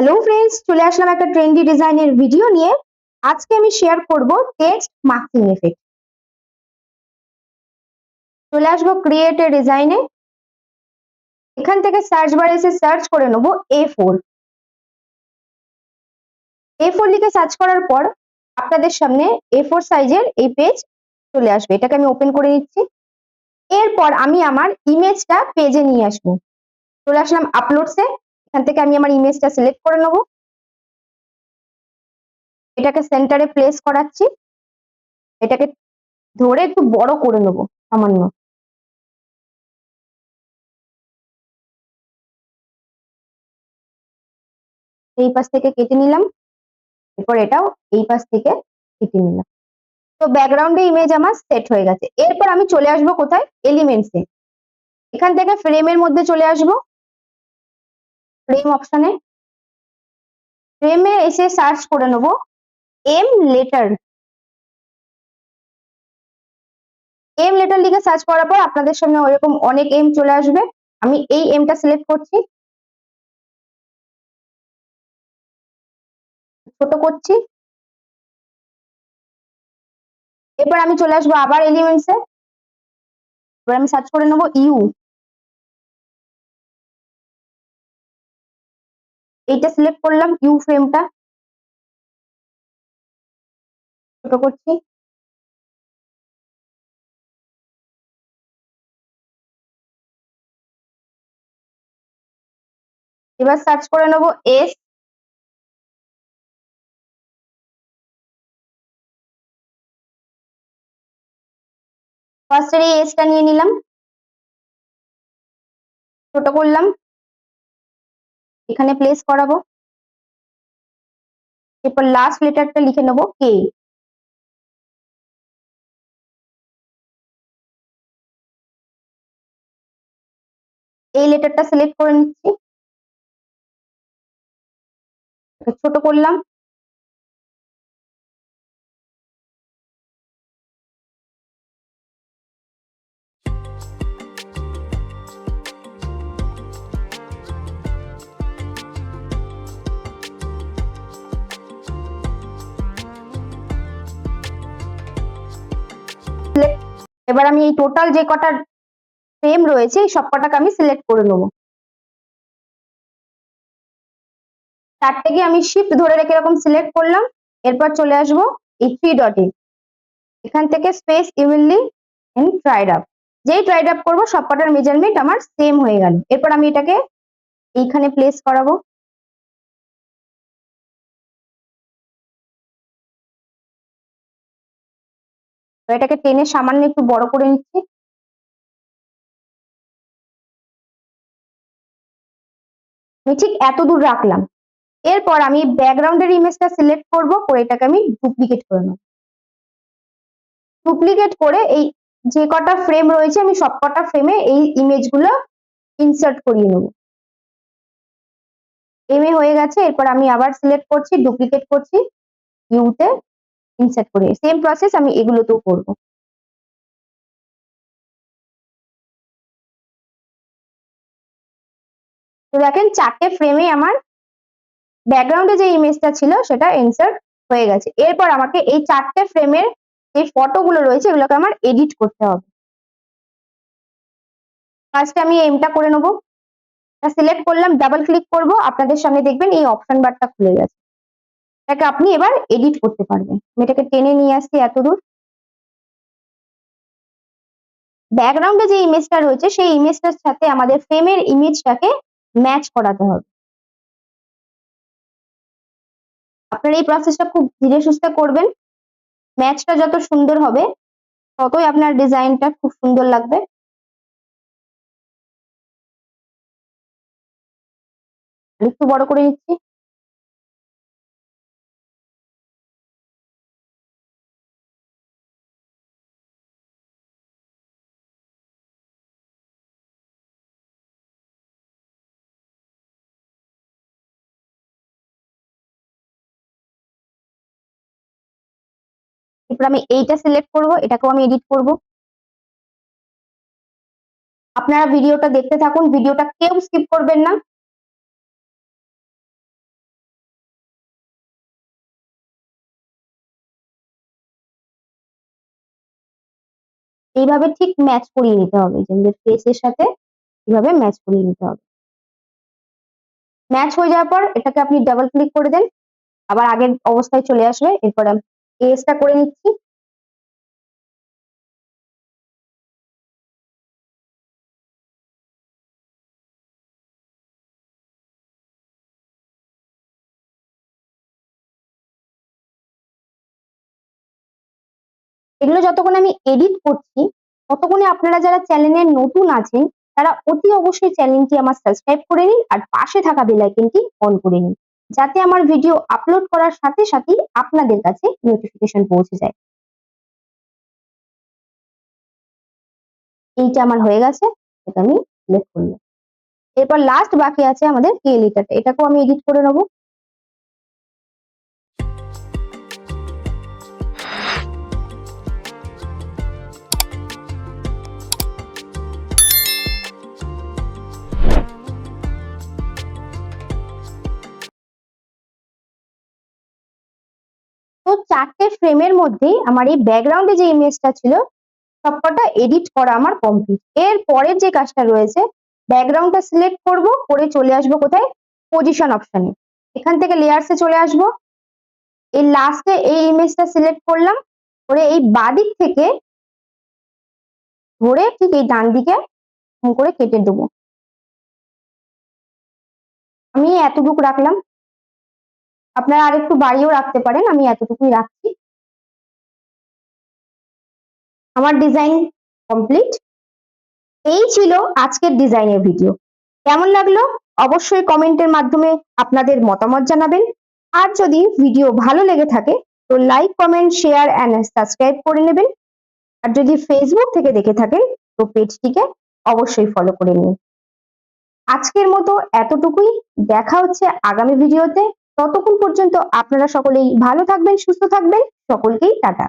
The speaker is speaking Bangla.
হ্যালো ফ্রেন্ডস চলে আসলাম একটা ট্রেন্ডি ডিজাইনের ভিডিও নিয়ে। আজকে আমি শেয়ার করব টেক্সট মার্কিং এফেক্ট চলে আসব ক্রিয়েট ডিজাইনে এখান থেকে সার্চ বারে এসে সার্চ করে নেব এ ফোর এ ফোর লিখে সার্চ করার পর আপনাদের সামনে এ ফোর সাইজের এই পেজ চলে আসবে। এটাকে আমি ওপেন করে নিচ্ছি। এরপর আমি আমার ইমেজটা পেজে নিয়ে আসব। চলে আসলাম আপলোডসে এখান থেকে আমি আমার ইমেজটা সিলেক্ট করে নেব। এটাকে সেন্টারে প্লেস করাচ্ছি। এটাকে ধরে একটু বড় করে নেব, সামান্য। এই পাশ থেকে কেটে নিলাম। এরপর এটাও এই পাশ থেকে কেটে নিলাম। তো ব্যাকগ্রাউন্ডে ইমেজ আমার সেট হয়ে গেছে। এরপর আমি চলে আসব কোথায়? এলিমেন্টসে এখান থেকে ফ্রেমের মধ্যে চলে আসব। ফ্রেম অপশনে ফ্রেমে এসে সার্চ করে নেব। এম লেটার এম লেটার লিখে সার্চ করার পর আপনাদের সামনে ওইরকম অনেক এম চলে আসবে। আমি এই এমটা সিলেক্ট করছি। ছোট করছি। এরপর আমি চলে আসব আবার এলিমেন্টসে এবার আমি সার্চ করে নেব ইউ এইটা সিলেক্ট করলাম ইউ ফ্রেমটা ছোট করছি। এবার সার্চ করে নেব এস ফার্স্টের এই এসটা নিয়ে নিলাম। ছোট করলাম। এখানে প্লেস করাবো। এরপর লাস্ট লেটারটা লিখে নেব কে এই লেটারটা সিলেক্ট করে নিচ্ছি। ছোট করলাম। এবার আমি এই টোটাল যে কটা ফ্রেম রয়েছে, এই সব কটাকে আমি সিলেক্ট করে নেব। তার থেকে আমি শিফট ধরে রেখে এরকম সিলেক্ট করলাম, এরপর চলে আসব এই থ্রি ডটে এখান থেকে space evenly and tried up যেই ট্রাইড আপ করব সব কটার মেজারমেন্ট আমার সেম হয়ে গেল। এরপর আমি এটাকে এইখানে প্লেস করাবো। এটাকে টেনে সামান্য একটু বড় করে নিচ্ছি। আমি ঠিক এত দূর রাখলাম। এরপর আমি ব্যাকগ্রাউন্ডের ইমেজটা সিলেক্ট করব, করে এটাকে আমি ডুপ্লিকেট করে নেব। ডুপ্লিকেট করে এই যে কটা ফ্রেম রয়েছে, আমি সব কটা ফ্রেমে এই ইমেজগুলো ইনসার্ট করিয়ে নেব। এমএ হয়ে গেছে, এরপর আমি আবার সিলেক্ট করছি ডুপ্লিকেট করছি ইউতে ইনসার্ট করে সেম প্রসেস আমি এগুলোতেও করব। তো দেখেন চারটে ফ্রেমে আমার ব্যাকগ্রাউন্ডে যে ইমেজটা ছিল, সেটা ইনসার্ট হয়ে গেছে। এরপর আমাকে এই চারটে ফ্রেমের যে ফটোগুলো রয়েছে, এগুলোকে আমার এডিট করতে হবে। ফার্স্টে আমি এমটা করে নেব। সিলেক্ট করলাম ডাবল ক্লিক করব। আপনাদের সামনে দেখবেন এই অপশন বারটা খুলে গেছে। এটাকে আপনি এবার এডিট করতে পারবেন। এটাকে টেনে নিয়ে আসছি এত দূর ব্যাকগ্রাউন্ডে যে ইমেজটা রয়েছে, সেই ইমেজটার সাথে আমাদের ফ্রেমের ইমেজটাকে ম্যাচ করাতে হবে। আপনার এই প্রসেসটা খুব ধীরে সুস্থে করবেন। ম্যাচটা যত সুন্দর হবে, ততই আপনার ডিজাইনটা খুব সুন্দর লাগবে। একটু বড় করে নিচ্ছি। এরপর আমি এইটা সিলেক্ট করব, এটাকেও আমি এডিট করব। আপনারা ভিডিওটা দেখতে থাকুন, ভিডিওটা কেউ স্কিপ করবেন না। এইভাবে ঠিক ম্যাচ করিয়ে নিতে হবে যে ফেসের সাথে এইভাবে ম্যাচ করিয়ে নিতে হবে। ম্যাচ হয়ে যাওয়ার পর এটাকে আপনি ডাবল ক্লিক করে দেন, আবার আগের অবস্থায় চলে আসবে, এরপরে এসটা করে নিচ্ছি। এগুলো যতক্ষণ আমি এডিট করছি, ততক্ষণে আপনারা যারা চ্যানেলে নতুন আছেন, তারা অতি অবশ্যই চ্যানেলটি আমার সাবস্ক্রাইব করে নিন আর পাশে থাকা বেল আইকনটি অন করে নিন। যাতে আমার ভিডিও আপলোড করার সাথে সাথেই আপনাদের কাছে নোটিফিকেশন পৌঁছে যায়। এইটা আমার হয়ে গেছে, এটা আমি সিলেক্ট করলাম। এরপর লাস্ট বাকি আছে আমাদের কে লিটারটা এটাকেও আমি এডিট করে নেব। তো চারটে ফ্রেমের মধ্যেই আমার এই ব্যাকগ্রাউন্ডে যে ইমেজটা ছিল সবকটা এডিট করা আমার কমপ্লিট এর পরের যে কাজটা রয়েছে ব্যাকগ্রাউন্ডটা সিলেক্ট করব, করে চলে আসব কোথায়? পজিশন অপশনে এখান থেকে লেয়ার্সে চলে আসব। এই লাস্টে এই ইমেজটা সিলেক্ট করলাম, করে এই বাদিক থেকে ধরে ঠিক এই ডান দিকে করে কেটে দেবো। আমি এতটুকু রাখলাম। আপনারা আর একটু বাড়িয়েও রাখতে পারেন, আমি এতটুকুই রাখছি। আমার ডিজাইন কমপ্লিট। এই ছিল আজকের ডিজাইনের ভিডিও। কেমন লাগল? অবশ্যই কমেন্টের মাধ্যমে আপনাদের মতামত জানাবেন। আর যদি ভিডিও ভালো লেগে থাকে, তো like, comment, share and subscribe করে নেবেন। আর যদি ফেসবুক থেকে দেখে থাকেন, তো পেজটিকে অবশ্যই ফলো করে নিন। আজকের মতো এতটুকুই। দেখা হচ্ছে আগামী ভিডিওতে। ততক্ষণ পর্যন্ত আপনারা সকলেই ভালো থাকবেন সুস্থ থাকবেন। সকলকেই টাটা।